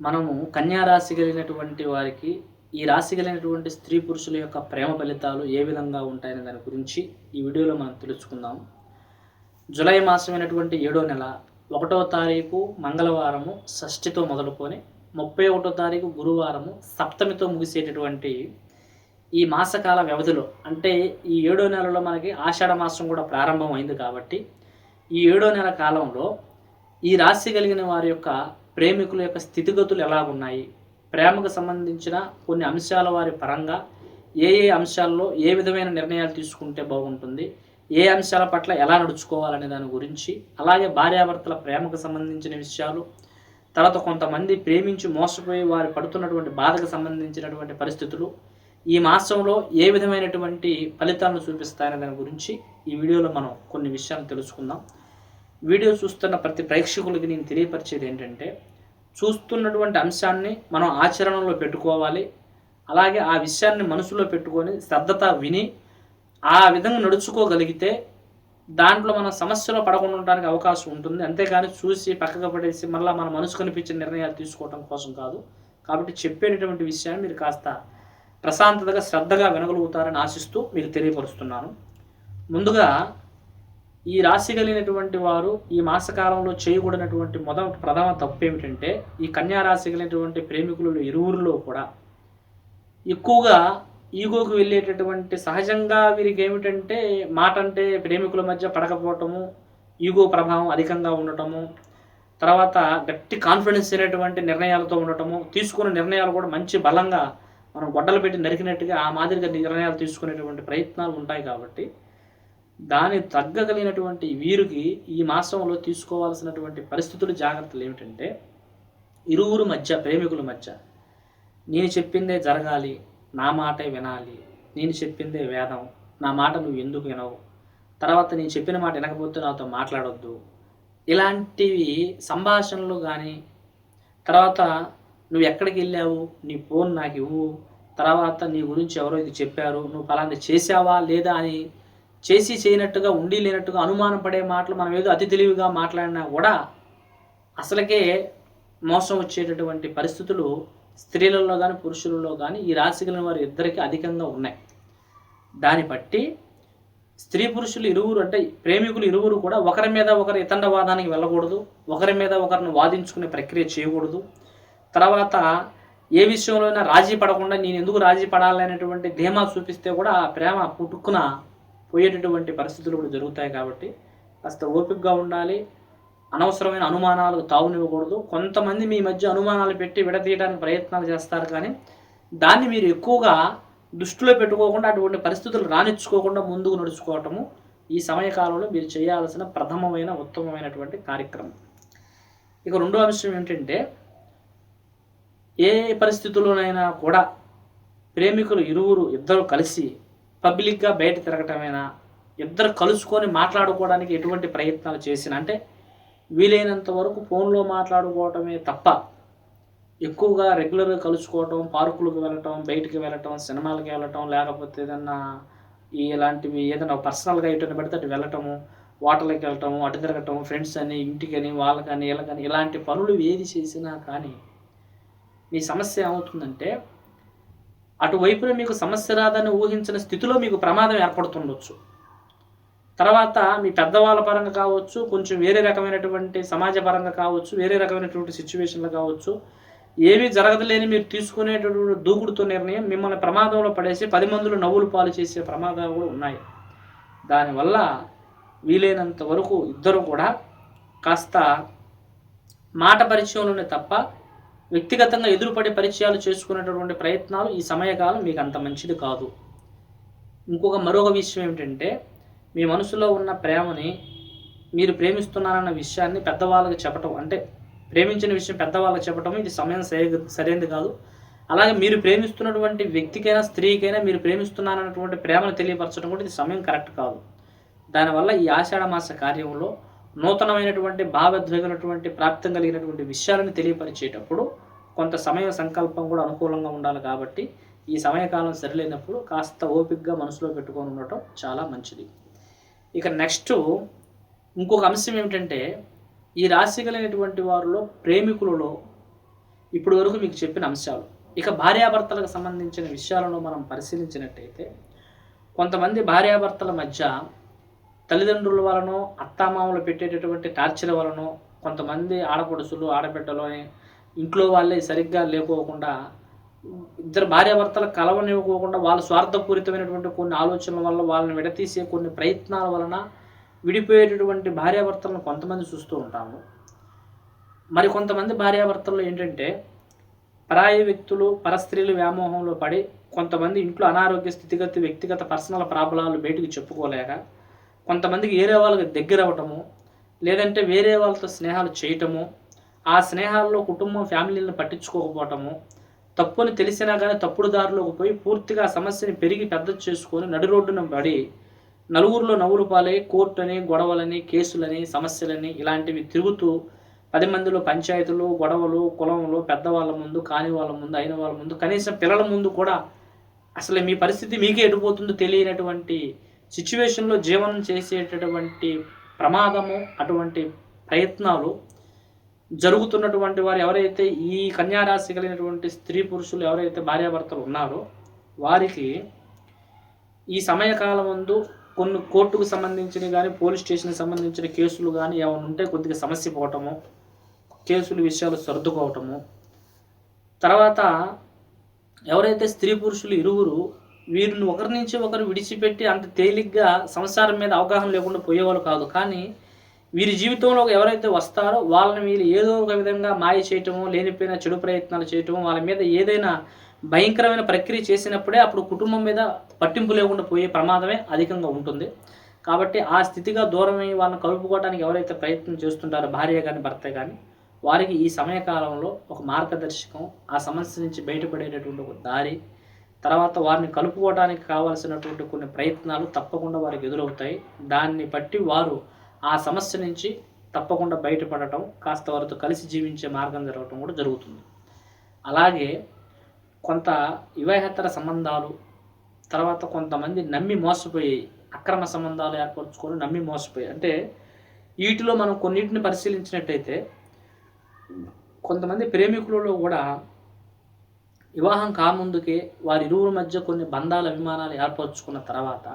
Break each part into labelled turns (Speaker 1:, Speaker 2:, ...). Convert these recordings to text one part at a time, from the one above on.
Speaker 1: మనము కన్యా రాశి కలిగినటువంటి వారికి ఈ రాశి కలిగినటువంటి స్త్రీ పురుషుల యొక్క ప్రేమ ఫలితాలు ఏ విధంగా ఉంటాయనే దాని గురించి ఈ వీడియోలో మనం తెలుసుకుందాం. జూలై మాసమైనటువంటి ఏడో నెల ఒకటో తారీఖు మంగళవారము షష్ఠితో మొదలుకొని ముప్పై ఒకటో తారీఖు గురువారము సప్తమితో ముగిసేటటువంటి ఈ మాసకాల వ్యవధిలో అంటే ఈ ఏడో నెలలో మనకి ఆషాఢ మాసం కూడా ప్రారంభం అయింది కాబట్టి ఈ ఏడో నెల కాలంలో ఈ రాశి కలిగిన వారి యొక్క ప్రేమికుల యొక్క స్థితిగతులు ఎలా ఉన్నాయి ప్రేమకు సంబంధించిన కొన్ని అంశాల వారి పరంగా ఏ ఏ అంశాల్లో ఏ విధమైన నిర్ణయాలు తీసుకుంటే బాగుంటుంది? ఏ అంశాల పట్ల ఎలా నడుచుకోవాలనే దాని గురించి అలాగే భార్యాభర్తల ప్రేమకు సంబంధించిన విషయాలు తర్వాత కొంతమంది ప్రేమించి మోసపోయి వారు పడుతున్నటువంటి బాధకు సంబంధించినటువంటి పరిస్థితులు ఈ మాసంలో ఏ విధమైనటువంటి ఫలితాలను చూపిస్తాయనే దాని గురించి ఈ వీడియోలో మనం కొన్ని విషయాలు తెలుసుకుందాం. వీడియో చూస్తున్న ప్రతి ప్రేక్షకులకి నేను తెలియపరిచేది ఏంటంటే చూస్తున్నటువంటి అంశాన్ని మనం ఆచరణలో పెట్టుకోవాలి. అలాగే ఆ విషయాన్ని మనసులో పెట్టుకొని శ్రద్ధత విని ఆ విధంగా నడుచుకోగలిగితే దాంట్లో మనం సమస్యలో పడకుండా ఉండడానికి అవకాశం ఉంటుంది. అంతేకాని చూసి పక్కకు పడేసి మళ్ళీ మన మనసు కనిపించిన నిర్ణయాలు తీసుకోవడం కోసం కాదు. కాబట్టి చెప్పేటటువంటి విషయాన్ని మీరు కాస్త ప్రశాంతతగా శ్రద్ధగా వినగలుగుతారని ఆశిస్తూ మీకు తెలియపరుస్తున్నాను. ముందుగా ఈ రాశి కలిగినటువంటి వారు ఈ మాసకాలంలో చేయకూడనటువంటి మొదటి ప్రధాన తప్పు ఏమిటంటే ఈ కన్యా రాశి కలిగినటువంటి ప్రేమికులు ఇరువురిలో కూడా ఎక్కువగా ఈగోకు వెళ్ళేటటువంటి సహజంగా వీరికి ఏమిటంటే మాట అంటే ప్రేమికుల మధ్య పడకపోవటము ఈగో ప్రభావం అధికంగా ఉండటము తర్వాత గట్టి కాన్ఫిడెన్స్ అయినటువంటి నిర్ణయాలతో ఉండటము తీసుకున్న నిర్ణయాలు కూడా మంచి బలంగా మనం గొడ్డలు పెట్టి నరికినట్టుగా ఆ మాదిరిగా నిర్ణయాలు తీసుకునేటువంటి ప్రయత్నాలు ఉంటాయి కాబట్టి దాని తగ్గగలిగినటువంటి వీరికి ఈ మాసంలో తీసుకోవాల్సినటువంటి పరిస్థితులు జాగ్రత్తలు ఏమిటంటే ఇరువురు మధ్య ప్రేమికుల మధ్య నేను చెప్పిందే జరగాలి నా మాటే వినాలి నేను చెప్పిందే వేదం నా మాట నువ్వు ఎందుకు వినవు తర్వాత నేను చెప్పిన మాట వినకపోతే నాతో మాట్లాడొద్దు. ఇలాంటివి సంభాషణలు కానీ తర్వాత నువ్వు ఎక్కడికి వెళ్ళావు నీ ఫోన్ నాకు ఇవ్వు తర్వాత నీ గురించి ఎవరో ఇది చెప్పారు నువ్వు అలాంటి చేసావా లేదా అని చేసి చేయనట్టుగా ఉండి లేనట్టుగా అనుమానం పడే మాటలు మనం ఏదో అతి తెలివిగా మాట్లాడినా కూడా అసలకే మోసం వచ్చేటటువంటి పరిస్థితులు స్త్రీలలో కానీ పురుషులలో కానీ ఈ రాశి కలిగిన వారి ఇద్దరికి అధికంగా ఉన్నాయి. దాన్ని బట్టి స్త్రీ పురుషులు ఇరువురు అంటే ప్రేమికులు ఇరువురు కూడా ఒకరి మీద ఒకరు ఇతండవాదానికి వెళ్ళకూడదు ఒకరి మీద ఒకరిని వాదించుకునే ప్రక్రియ చేయకూడదు. తర్వాత ఏ విషయంలోనైనా రాజీ పడకుండా నేను ఎందుకు రాజీ పడాలి అనేటువంటి ధీమా చూపిస్తే కూడా ఆ ప్రేమ పుట్టుకున పోయేటటువంటి పరిస్థితులు కూడా జరుగుతాయి కాబట్టి కాస్త ఓపికగా ఉండాలి. అనవసరమైన అనుమానాలు తావునివ్వకూడదు. కొంతమంది మీ మధ్య అనుమానాలు పెట్టి విడదీయడానికి ప్రయత్నాలు చేస్తారు కానీ దాన్ని మీరు ఎక్కువగా దృష్టిలో పెట్టుకోకుండా అటువంటి పరిస్థితులు రాణించుకోకుండా ముందుకు నడుచుకోవటము ఈ సమయకాలంలో మీరు చేయాల్సిన ప్రథమమైన ఉత్తమమైనటువంటి కార్యక్రమం. ఇక రెండో అంశం ఏంటంటే ఏ పరిస్థితుల్లోనైనా కూడా ప్రేమికులు ఇరువురు ఇద్దరు కలిసి పబ్లిక్గా బయట తిరగటమైనా? ఇద్దరు కలుసుకొని మాట్లాడుకోవడానికి ఎటువంటి ప్రయత్నాలు చేసిన అంటే వీలైనంత వరకు ఫోన్లో మాట్లాడుకోవటమే తప్ప ఎక్కువగా రెగ్యులర్గా కలుసుకోవటం పార్కులకు వెళ్ళటం బయటికి వెళ్ళటం సినిమాలకి వెళ్ళటం లేకపోతే ఏదన్నా ఈ ఇలాంటివి ఏదైనా పర్సనల్గా ఎటు పెడితే అటు వెళ్ళటము వాటర్లకి వెళ్ళటము అటు తిరగటం ఫ్రెండ్స్ అని ఇంటికని వాళ్ళకని వీళ్ళకని ఇలాంటి పనులు ఏది చేసినా కానీ మీ సమస్య ఏమవుతుందంటే అటువైపున మీకు సమస్య రాదని ఊహించిన స్థితిలో మీకు ప్రమాదం ఏర్పడుతుండొచ్చు. తర్వాత మీ పెద్దవాళ్ళ పరంగా కావచ్చు కొంచెం వేరే రకమైనటువంటి సమాజ పరంగా కావచ్చు వేరే రకమైనటువంటి సిచ్యువేషన్లు కావచ్చు ఏమీ జరగదులేని మీరు తీసుకునేటటువంటి దూకుడుతో నిర్ణయం మిమ్మల్ని ప్రమాదంలో పడేసి పది మందులు నవ్వులు పాలు చేసే ప్రమాదాలు కూడా ఉన్నాయి. దానివల్ల వీలైనంత వరకు ఇద్దరు కూడా కాస్త మాట పరిచయంలోనే తప్ప వ్యక్తిగతంగా ఎదురుపడే పరిచయాలు చేసుకునేటటువంటి ప్రయత్నాలు ఈ సమయకాలం మీకు అంత మంచిది కాదు. ఇంకొక మరొక విషయం ఏమిటంటే మీ మనసులో ఉన్న ప్రేమని మీరు ప్రేమిస్తున్నారన్న విషయాన్ని పెద్దవాళ్ళకి చెప్పటం అంటే ప్రేమించిన విషయం పెద్దవాళ్ళకి చెప్పటం ఇది సమయం సరైనది కాదు. అలాగే మీరు ప్రేమిస్తున్నటువంటి వ్యక్తికైనా స్త్రీకైనా మీరు ప్రేమిస్తున్నారన్నటువంటి ప్రేమను తెలియపరచడం కూడా ఇది సమయం కరెక్ట్ కాదు. దానివల్ల ఈ ఆషాఢ మాస కార్యంలో నూతనమైనటువంటి భావోద్వేగమైనటువంటి ప్రాప్తం కలిగినటువంటి విషయాలను తెలియపరిచేటప్పుడు కొంత సమయ సంకల్పం కూడా అనుకూలంగా ఉండాలి కాబట్టి ఈ సమయకాలం సరిలేనప్పుడు కాస్త ఓపికగా మనసులో పెట్టుకొని ఉండటం చాలా మంచిది. ఇక నెక్స్ట్ ఇంకొక అంశం ఏమిటంటే ఈ రాశి కలిగినటువంటి వారిలో ప్రేమికులలో ఇప్పటి వరకు మీకు చెప్పిన అంశాలు. ఇక భార్యాభర్తలకు సంబంధించిన విషయాలను మనం పరిశీలించినట్టయితే కొంతమంది భార్యాభర్తల మధ్య తల్లిదండ్రుల వలనో అత్తామామలు పెట్టేటటువంటి టార్చర్ వలనో కొంతమంది ఆడపడుసులు ఆడబిడ్డలు అని ఇంట్లో వాళ్ళే సరిగ్గా లేకోకుండా ఇద్దరు భార్యాభర్తలు కలవనివ్వకోకుండా వాళ్ళ స్వార్థపూరితమైనటువంటి కొన్ని ఆలోచనల వల్ల వాళ్ళని విడతీసే కొన్ని ప్రయత్నాల వలన విడిపోయేటటువంటి భార్యాభర్తలను కొంతమంది చూస్తూ ఉంటాము. మరి కొంతమంది భార్యాభర్తలు ఏంటంటే పరాయి వ్యక్తులు పరస్త్రీలు వ్యామోహంలో పడి కొంతమంది ఇంట్లో అనారోగ్య స్థితిగతి వ్యక్తిగత పర్సనల్ ప్రాబ్లాలు బయటికి చెప్పుకోలేక కొంతమందికి వేరే వాళ్ళకి దగ్గర అవ్వటము లేదంటే వేరే వాళ్ళతో స్నేహాలు చేయటము ఆ స్నేహాల్లో కుటుంబం ఫ్యామిలీని పట్టించుకోకపోవటము తప్పుని తెలిసినా కానీ తప్పుడు దారిలోకి పోయి పూర్తిగా సమస్యని పెరిగి పెద్ద చేసుకొని నడి రోడ్డున పడి నలుగురిలో నవ్వులు పాలై కోర్టు గొడవలని కేసులని సమస్యలని ఇలాంటివి తిరుగుతూ పది మందిలో పంచాయతీలు గొడవలు కులంలో పెద్దవాళ్ళ ముందు కాని వాళ్ళ ముందు అయిన వాళ్ళ ముందు కనీసం పిల్లల ముందు కూడా అసలు మీ పరిస్థితి మీకే ఎటుపోతుందో తెలియనటువంటి సిచ్యువేషన్లో జీవనం చేసేటటువంటి ప్రమాదము అటువంటి ప్రయత్నాలు జరుగుతున్నటువంటి వారు ఎవరైతే ఈ కన్యారాశి కలిగినటువంటి స్త్రీ పురుషులు ఎవరైతే భార్యాభర్తలు ఉన్నారో వారికి ఈ సమయకాలం ముందు కొన్ని కోర్టుకు సంబంధించిన కానీ పోలీస్ స్టేషన్కి సంబంధించిన కేసులు కానీ ఏమైనా ఉంటే కొద్దిగా సమస్య పోవటము కేసులు విషయాలు సర్దుకోవటము. తర్వాత ఎవరైతే స్త్రీ పురుషులు ఇరువురు వీరిని ఒకరి నుంచి ఒకరు విడిచిపెట్టి అంత తేలిగ్గా సంసారం మీద అవగాహన లేకుండా పోయేవాళ్ళు కాదు. కానీ వీరి జీవితంలో ఎవరైతే వస్తారో వాళ్ళని వీళ్ళు ఏదో ఒక విధంగా మాయ చేయటము లేనిపోయిన చెడు ప్రయత్నాలు చేయటము వాళ్ళ మీద ఏదైనా భయంకరమైన ప్రక్రియ చేసినప్పుడే అప్పుడు కుటుంబం మీద పట్టింపు లేకుండా పోయే ప్రమాదమే అధికంగా ఉంటుంది. కాబట్టి ఆ స్థితిగా దూరమై వాళ్ళని కలుపుకోవడానికి ఎవరైతే ప్రయత్నం చేస్తుంటారో భార్య కానీ భర్త కానీ వారికి ఈ సమయకాలంలో ఒక మార్గదర్శకం ఆ సమస్య నుంచి బయటపడేటటువంటి ఒక దారి తర్వాత వారిని కలుపుకోవడానికి కావాల్సినటువంటి కొన్ని ప్రయత్నాలు తప్పకుండా వారికి ఎదురవుతాయి. దాన్ని బట్టి వారు ఆ సమస్య నుంచి తప్పకుండా బయటపడటం కాస్త వారితో కలిసి జీవించే మార్గం జరగటం కూడా జరుగుతుంది. అలాగే కొంత వివాహేతర సంబంధాలు తర్వాత కొంతమంది నమ్మి మోసపోయి అక్రమ సంబంధాలు ఏర్పరచుకొని నమ్మి మోసపోయి అంటే వీటిలో మనం కొన్నిటిని పరిశీలించినట్టయితే కొంతమంది ప్రేమికులలో కూడా వివాహం కాముందుకే వారి మధ్య కొన్ని బంధాల అభిమానాలు ఏర్పరచుకున్న తర్వాత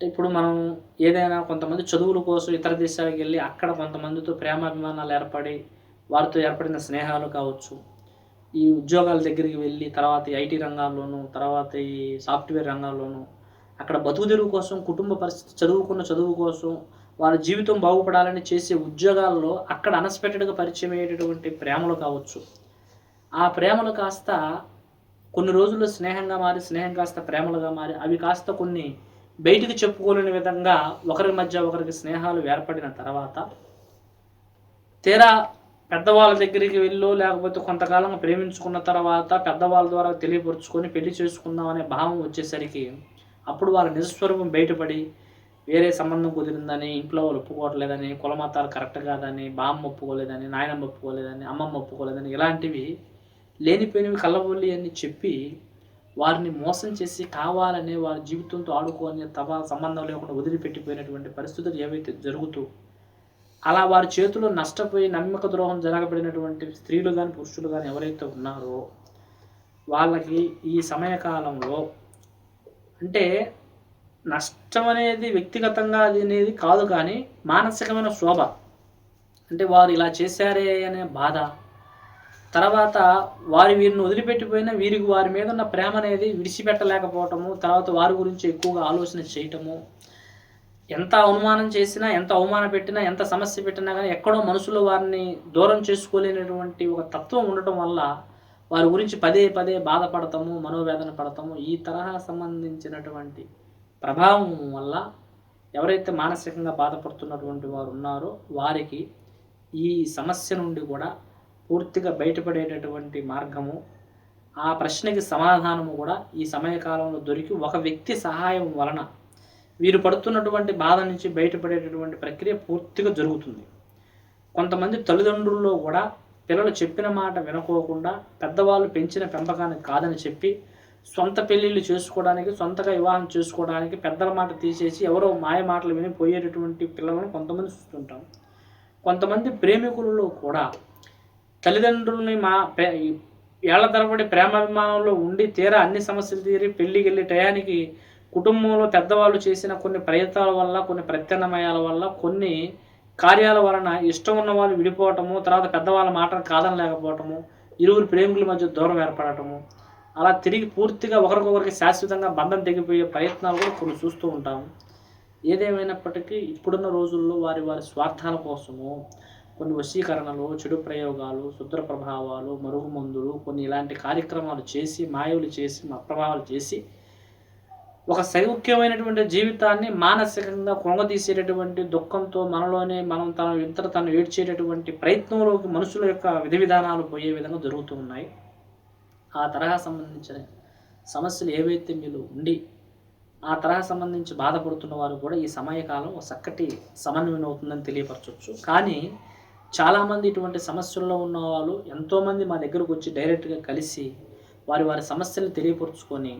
Speaker 1: ఇప్పుడు మనం ఏదైనా కొంతమంది చదువుల కోసం ఇతర దేశాలకు వెళ్ళి అక్కడ కొంతమందితో ప్రేమ అభిమానాలు ఏర్పడి వారితో ఏర్పడిన స్నేహాలు కావచ్చు. ఈ ఉద్యోగాల దగ్గరికి వెళ్ళి తర్వాత ఈ ఐటీ రంగాల్లోనూ తర్వాత ఈ సాఫ్ట్వేర్ రంగాల్లోనూ అక్కడ బతుకు తెరువు కోసం కుటుంబ పరిస్థితి చదువుకున్న చదువు కోసం వారి జీవితం బాగుపడాలని చేసే ఉద్యోగాల్లో అక్కడ అన్ఎక్స్పెక్టెడ్గా పరిచయం అయ్యేటటువంటి ప్రేమలు కావచ్చు. ఆ ప్రేమలు కాస్త కొన్ని రోజుల్లో స్నేహంగా మారి స్నేహం కాస్త ప్రేమలుగా మారి అవి కాస్త కొన్ని బయటికి చెప్పుకోలేని విధంగా ఒకరి మధ్య ఒకరికి స్నేహాలు ఏర్పడిన తర్వాత తీరా పెద్దవాళ్ళ దగ్గరికి వెళ్ళో లేకపోతే కొంతకాలం ప్రేమించుకున్న తర్వాత పెద్దవాళ్ళ ద్వారా తెలియపరుచుకొని పెళ్ళి చేసుకుందాం అనే భావం వచ్చేసరికి అప్పుడు వాళ్ళ నిజస్వరూపం బయటపడి వేరే సంబంధం కుదిరిందని ఇంట్లో వాళ్ళు ఒప్పుకోవట్లేదని కులమతాలు కరెక్ట్ కాదని బామ్మ ఒప్పుకోలేదని నాయనమ్మ ఒప్పుకోలేదని అమ్మమ్మ ఒప్పుకోలేదని ఇలాంటివి లేనిపోయినవి కళ్ళబొల్లి అని చెప్పి వారిని మోసం చేసి కావాలనే వారి జీవితంతో ఆడుకోని తమ సంబంధం లేకుండా వదిలిపెట్టిపోయినటువంటి పరిస్థితులు ఏవైతే జరుగుతూ అలా వారి చేతిలో నష్టపోయి నమ్మక ద్రోహం జరగబడినటువంటి స్త్రీలు కానీ పురుషులు కానీ ఎవరైతే ఉన్నారో వాళ్ళకి ఈ సమయకాలంలో అంటే నష్టం అనేది వ్యక్తిగతంగా అది అనేది కాదు కానీ మానసికమైన శోభ. అంటే వారు ఇలా చేశారే అనే బాధ తర్వాత వారి వీరిని వదిలిపెట్టిపోయినా వీరికి వారి మీద ఉన్న ప్రేమ అనేది విడిచిపెట్టలేకపోవటము తర్వాత వారి గురించి ఎక్కువగా ఆలోచన చేయటము ఎంత అవమానం చేసినా ఎంత అవమానం పెట్టినా ఎంత సమస్య పెట్టినా కానీ ఎక్కడో మనసులో వారిని దూరం చేసుకోలేనటువంటి ఒక తత్వం ఉండటం వల్ల వారి గురించి పదే పదే బాధపడతాము మనోవేదన పడతాము ఈ తరహా సంబంధించినటువంటి ప్రభావం వల్ల ఎవరైతే మానసికంగా బాధపడుతున్నటువంటి వారు ఉన్నారో వారికి ఈ సమస్య నుండి కూడా పూర్తిగా బయటపడేటటువంటి మార్గము ఆ ప్రశ్నకి సమాధానము కూడా ఈ సమయకాలంలో దొరికి ఒక వ్యక్తి సహాయం వలన వీరు పడుతున్నటువంటి బాధ నుంచి బయటపడేటటువంటి ప్రక్రియ పూర్తిగా జరుగుతుంది. కొంతమంది తల్లిదండ్రుల్లో కూడా పిల్లలు చెప్పిన మాట వినుకోకుండా పెద్దవాళ్ళు పెంచిన పెంపకానికి కాదని చెప్పి సొంత పెళ్ళిళ్ళు చేసుకోవడానికి సొంతగా వివాహం చేసుకోవడానికి పెద్దల మాట తీసేసి ఎవరో మాయ మాటలు విని పోయేటటువంటి పిల్లలను కొంతమంది చూస్తుంటాం. కొంతమంది ప్రేమికులలో కూడా తల్లిదండ్రులని మా ఏళ్ళ తరబడి ప్రేమాభిమానంలో ఉండి తీరా అన్ని సమస్యలు తీరి పెళ్ళికి వెళ్ళే టయానికి కుటుంబంలో పెద్దవాళ్ళు చేసిన కొన్ని ప్రయత్నాల వల్ల కొన్ని ప్రత్యామ్నాయాల వల్ల కొన్ని కార్యాల వలన ఇష్టం ఉన్న వాళ్ళు విడిపోవటము తర్వాత పెద్దవాళ్ళ మాటను కాదనలేకపోవటము ఇరువురు ప్రేమికుల మధ్య దూరం ఏర్పడటము అలా తిరిగి పూర్తిగా ఒకరికొకరికి శాశ్వతంగా బంధం తెగిపోయే ప్రయత్నాలు కూడా కొన్ని చూస్తూ ఉంటాము. ఏదేమైనప్పటికీ ఇప్పుడున్న రోజుల్లో వారి వారి స్వార్థాల కోసము కొన్ని వశీకరణలు చెడు ప్రయోగాలు శుద్ర ప్రభావాలు మరుగుమందులు కొన్ని ఇలాంటి కార్యక్రమాలు చేసి మాయలు చేసి ప్రభావాలు చేసి ఒక సౌఖ్యమైనటువంటి జీవితాన్ని మానసికంగా కొంగదీసేటటువంటి దుఃఖంతో మనలోనే మనం తన ఇంత తను ఏడ్చేటటువంటి ప్రయత్నంలోకి మనుషుల యొక్క విధి విధానాలు పోయే విధంగా జరుగుతూ ఉన్నాయి. ఆ తరహా సంబంధించిన సమస్యలు ఏవైతే మీరు ఉండి ఆ తరహా సంబంధించి బాధపడుతున్న వారు కూడా ఈ సమయకాలం ఒక చక్కటి సమన్వయం అవుతుందని తెలియపరచవచ్చు కానీ చాలామంది ఇటువంటి సమస్యల్లో ఉన్న వాళ్ళు ఎంతోమంది మా దగ్గరకు వచ్చి డైరెక్ట్గా కలిసి వారి వారి సమస్యలు తెలియపరుచుకొని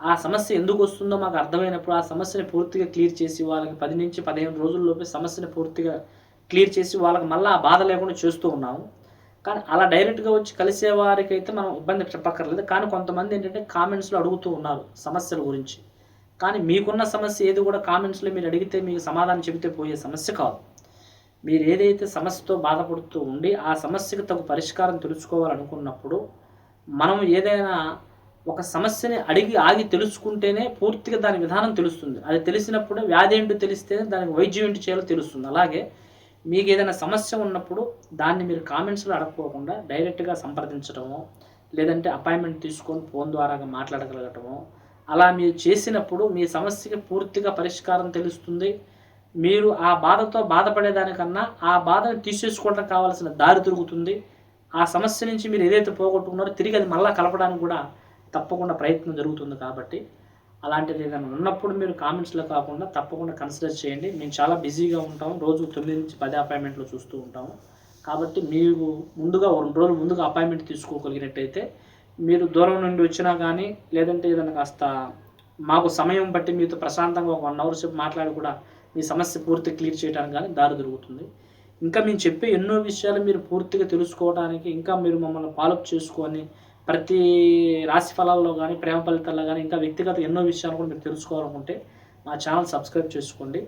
Speaker 1: ఆ సమస్య ఎందుకు వస్తుందో మాకు అర్థమైనప్పుడు ఆ సమస్యని పూర్తిగా క్లియర్ చేసి వాళ్ళకి పది నుంచి పదిహేను రోజుల్లోపే సమస్యని పూర్తిగా క్లియర్ చేసి వాళ్ళకి మళ్ళీ ఆ బాధ లేకుండా చేస్తూ ఉన్నాము. కానీ అలా డైరెక్ట్గా వచ్చి కలిసే వారికి అయితే మనం ఇబ్బంది చెప్పక్కర్లేదు. కానీ కొంతమంది ఏంటంటే కామెంట్స్లో అడుగుతూ ఉన్నారు సమస్యల గురించి. కానీ మీకున్న సమస్య ఏది కూడా కామెంట్స్లో మీరు అడిగితే మీకు సమాధానం చెబితే పోయే సమస్య కాదు. మీరు ఏదైతే సమస్యతో బాధపడుతూ ఉండి ఆ సమస్యకు తగు పరిష్కారం తెలుసుకోవాలనుకున్నప్పుడు మనం ఏదైనా ఒక సమస్యని అడిగి ఆగి తెలుసుకుంటేనే పూర్తిగా దాని విధానం తెలుస్తుంది. అది తెలిసినప్పుడు వ్యాధి ఏంటో తెలిస్తేనే దానికి వైద్యం ఏంటి చేయాలో తెలుస్తుంది. అలాగే మీకు ఏదైనా సమస్య ఉన్నప్పుడు దాన్ని మీరు కామెంట్స్లో అడగకోకుండా డైరెక్ట్గా సంప్రదించడము లేదంటే అపాయింట్మెంట్ తీసుకొని ఫోన్ ద్వారా మాట్లాడగలగటము అలా మీరు చేసినప్పుడు మీ సమస్యకి పూర్తిగా పరిష్కారం తెలుస్తుంది. మీరు ఆ బాధతో బాధపడేదానికన్నా ఆ బాధను తీసేసుకోవడం కావాల్సిన దారి దొరుకుతుంది. ఆ సమస్య నుంచి మీరు ఏదైతే పోగొట్టుకున్నారో తిరిగి అది మళ్ళీ కలపడానికి కూడా తప్పకుండా ప్రయత్నం జరుగుతుంది కాబట్టి అలాంటిది ఏదైనా ఉన్నప్పుడు మీరు కామెంట్స్లో కాకుండా తప్పకుండా కన్సిడర్ చేయండి. మేము చాలా బిజీగా ఉంటాం. రోజు తొమ్మిది నుంచి పది అపాయింట్మెంట్లు చూస్తూ ఉంటాము. కాబట్టి మీరు ముందుగా రెండు రోజులు ముందుగా అపాయింట్మెంట్ తీసుకోగలిగినట్టయితే మీరు దూరం నుండి వచ్చినా కానీ లేదంటే ఏదైనా కాస్త మాకు సమయం బట్టి మీతో ప్రశాంతంగా ఒక వన్ అవర్ సేపు మాట్లాడి కూడా మీ సమస్య పూర్తి క్లియర్ చేయడానికి కానీ దారి దొరుకుతుంది. ఇంకా మేము చెప్పే ఎన్నో విషయాలు మీరు పూర్తిగా తెలుసుకోవడానికి ఇంకా మీరు మమ్మల్ని ఫాలోఅప్ చేసుకొని ప్రతి రాశి ఫలాల్లో కానీ ప్రేమ ఫలితాల్లో కానీ ఇంకా వ్యక్తిగత ఎన్నో విషయాలు కూడా మీరు తెలుసుకోవాలనుకుంటే మా ఛానల్ సబ్స్క్రైబ్ చేసుకోండి.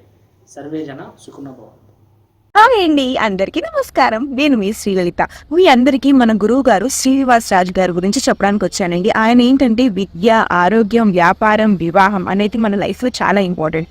Speaker 1: సర్వే జన సుఖనభవం
Speaker 2: హాయ్ అండి అందరికీ నమస్కారం. నేను మీ శ్రీలలిత. మీ అందరికీ మన గురువు గారు శ్రీనివాస్ రాజు గారి గురించి చెప్పడానికి వచ్చానండి. ఆయన ఏంటంటే విద్య ఆరోగ్యం వ్యాపారం వివాహం అనేది మన లైఫ్లో చాలా ఇంపార్టెంట్